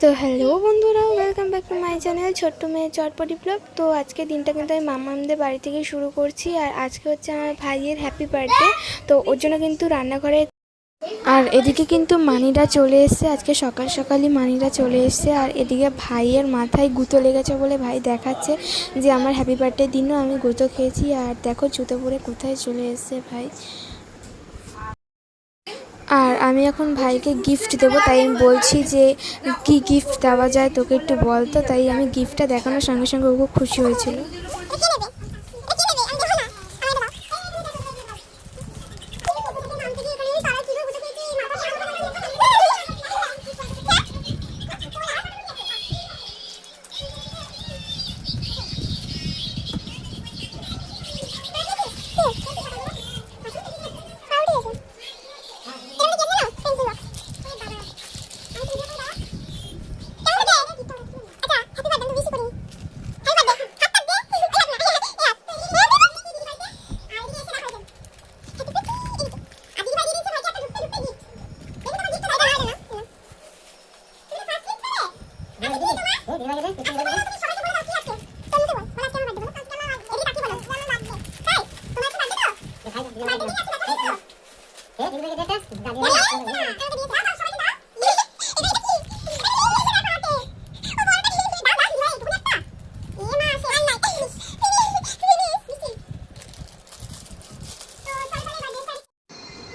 তো হ্যালো বন্ধুরা welcome back to my channel ছোট্ট মেয়ে চটপটি ব্লগ তো আজকে দিনটা কিন্তু আমি মামামদের বাড়ি থেকে শুরু করছি, আর আজকে হচ্ছে আমার ভাইয়ের হ্যাপি বার্থডে তো ওর জন্য কিন্তু রান্নাঘরে আর এদিকে কিন্তু মানিরা চলে এসছে, আজকে সকাল সকালই মানিরা চলে এসছে, আর এদিকে ভাইয়ের মাথায় গুঁতো লেগেছে বলে ভাই দেখাচ্ছে যে, আমার হ্যাপি বার্থডে দিনও আমি গুঁতো খেয়েছি, আর দেখো জুতো পরে কোথায় চলে এসছে ভাই। আর আমি এখন ভাইকে গিফট দেবো, তাই আমি বলছি যে, কি গিফট দেওয়া যায় তোকে একটু বলতো তাই আমি গিফটটা দেখানোর সঙ্গে সঙ্গে ও খুব খুশি হয়েছিল।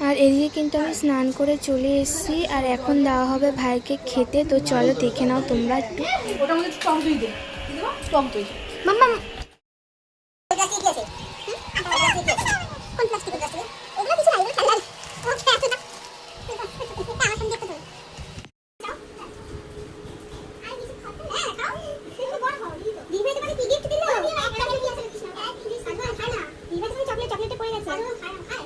আর এদিকে কিন্তু আমি স্নান করে চলে এসেছি আর এখন দেওয়া হবে ভাইকে খেতে। তো চলো দেখে নাও তোমরা একটু। ওটার মধ্যে টক দই দে কি দেবো? টক দই মাম্মা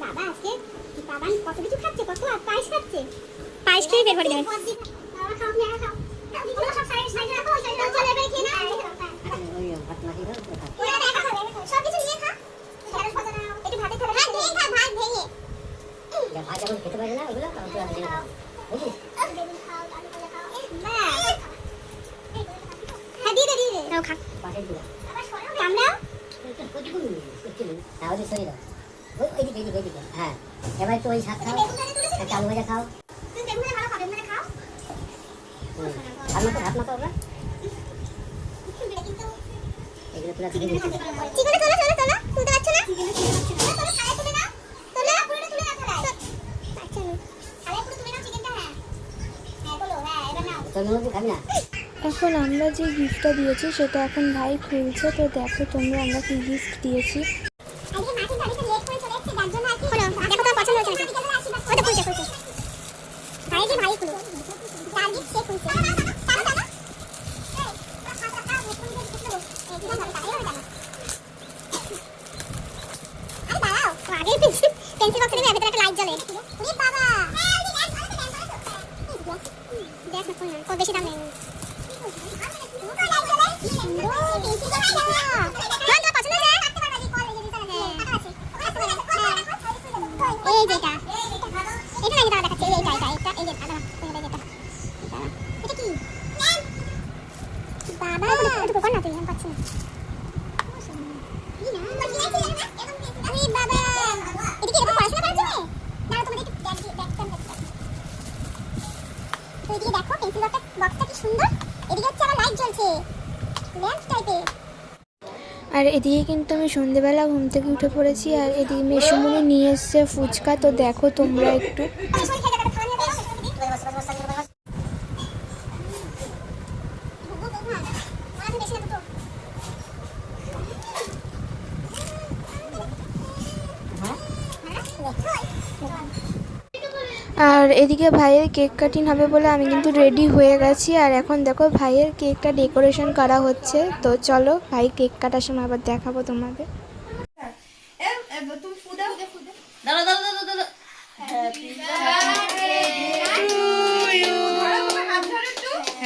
বাবা আজকে বাবা কত কিছু খাচ্ছে কত পায়েস খাচ্ছে? পায়েস খেয়ে বের করে দেবেন খাও খাও। হ্যাঁ। ভেঙে খা। ভাত ভেঙে। ভাত যখন খেতে পারে না ওগুলো তখন তুই আমাদের বুঝিস বেগুন খাও আলু ভাজা খাও ব্যাস। হ্যাঁ দিয়ে দে দিয়ে দে। নাও খা। পাশে দিলাম কামড়াও। তাহলে সরিয়ে দাও। হ্যাঁ। এবার একটু ওই শাক খাও একটা আলু ভাজা মাতো মাতো ওরা এগুলো তুলে তুলে তোলো তোলো তোলো। তুলতে পারছ না? এখন আমরা যে গিফটটা দিয়েছি সেটা এখন ভাই খুলছে। তো দেখো তোমরা আমরা কি গিফট দিয়েছি আজকে মাকে গাড়িতে লেট করে চলে এসেছে যার জন্য আর কি হলো দেখো তোমার পছন্দ হয়েছে নাকি ওটা খুলছে খুলছে ভাই যে ভাই খুলো যার গিফট সে খুলছে টানো টানো আরে দাঁড়াও ও আগে পেন্সিল বক্সে দিবে ভেতরে একটা লাইট জ্বলে ওরে বাবা দেখ না কোন কত বেশি দাম নেই সুন্দর পেন্সিল দেখা তোমার পছন্দ হয়েছে এই যেটা এটা নাকি দাঁড়া দেখাচ্ছে এইটা এটা এটা এই যে দাঁড়া এটা যেটা এটা কি বাবা একটু কোকন না তুই আমি পাচ্ছি না আরে বাবা এটা কি এরকম পড়াশোনা করার জন্য না তোমাদের একটু ব্যাগ দিয়ে ব্যাগ ক্যাম তো এদিকে দেখো পেন্সিল বক্সটা বক্সটা কি সুন্দর এদিকে হচ্ছে আবার লাইট জ্বলছে ল্যাম্প টাইপের আর এদিকে কিন্তু আমি সন্ধেবেলা ঘুম থেকে উঠে পড়েছি, আর এদিকে মেশুমুনি নিয়ে এসছে ফুচকা। তো দেখো তোমরা একটু। আর এদিকে ভাইয়ের কেক কাটিং হবে বলে আমি কিন্তু রেডি হয়ে গেছি। আর এখন দেখো ভাইয়ের কেকটা ডেকোরেশন করা হচ্ছে। তো চলো ভাই কেক কাটার সময় আবার দেখাবো তোমাদের।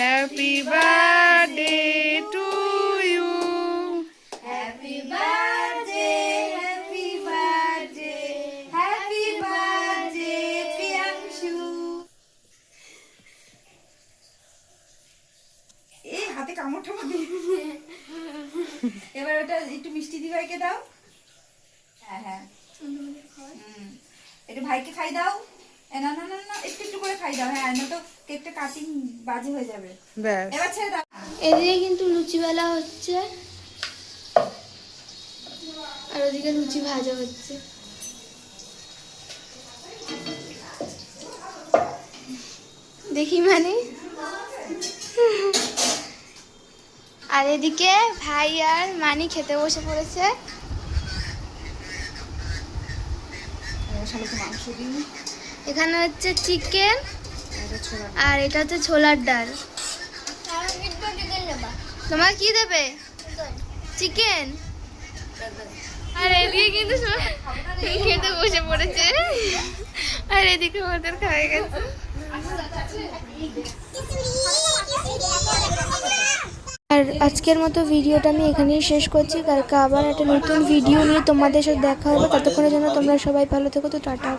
Happy birthday to এবার ওটা একটু মিষ্টি দি ভাইকে দাও। হ্যাঁ হ্যাঁ। হুম। এটা ভাইকে খাই দাও। এ, না না না না একটু একটু করে খাই দাও। হ্যাঁ না তো কেকটা কাটিং বাজে হয়ে যাবে। এবার ছেড়ে দাও। এদিকে কিন্তু লুচিবেলা হচ্ছে। আর ওদিকে লুচি ভাজা হচ্ছে। দেখি মানে। আর এদিকে ভাই আর মানি খেতে বসে পড়েছে। এখানে হচ্ছে চিকেন আর এটা হচ্ছে ছোলার ডাল। তোমার কি দেবে? চিকেন? আর এদিকে কিন্তু খেতে বসে পড়েছে। আর এদিকে ওদের খাওয়া গেছে। আর আজকের মতো ভিডিওটা আমি এখানেই শেষ করছি। কালকে আবার একটা নতুন ভিডিও নিয়ে তোমাদের সাথে দেখা হবে। ততক্ষণের জন্য তোমরা সবাই ভালো থেকো, তো টাটা।